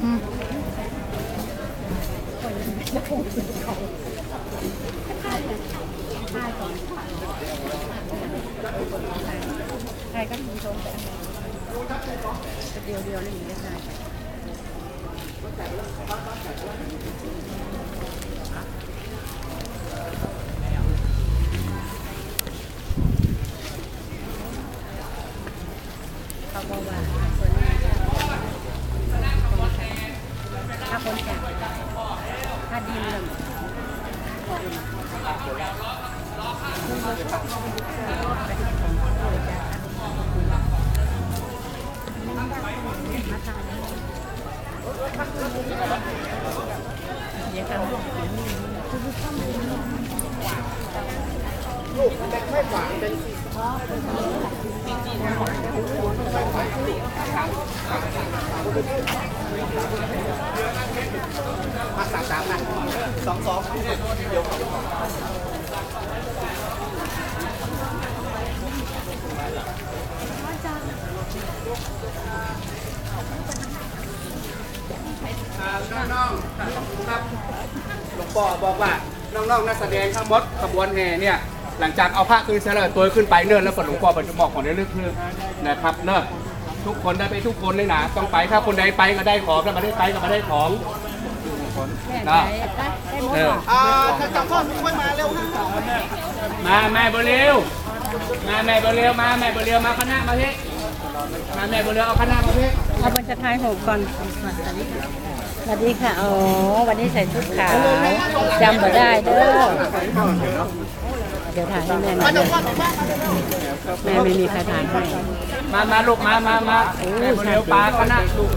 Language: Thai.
ใครก็มีชมแต่เดียวเดียวๆนี่อย่างนี้ได้เขาบอกว่าคนนี้ ถ้าคนแก่ถ้าดีเลยเดี๋ยวกันมาสามสามนะ สองสองเดี๋ยวน้องๆครับหลวงพ่อบอกว่าน้องๆนักแสดงทั้งหมดขบวนแห่เนี่ยหลังจากเอาพระคืนเสร็จแล้วตัวขึ้นไปเนินแล้วหลวงพ่อปัจจุบันของในเรื่องคือนะครับเนอะทุกคนได้ไปทุกคนเลยนะต้องไปถ้าคนใดไปก็ได้ของถ้าไม่ได้ไปก็ไม่ได้ของ แม่ใจได้หมดเอออ่าถ้าจำพ่อทุกคนมาเร็วฮะมาแม่บอร์เร็วมาแม่บอร์เร็วมาแม่บอร์เร็วมาคณะมาเพ่มาแม่บอร์เร็วเอาคณะมาเพ่เอาบรรจทายหกก่อนสวัสดีค่ะ อ๋อ วันนี้ใส่ชุดขาวจำมาได้เด้อ เดี๋ยวถ่ายให้แม่หน่อยแม่ไม่มีใครถ่ายให้มา มาลูกมา มา มาแม่บอร์เร็วปลาคณะลูก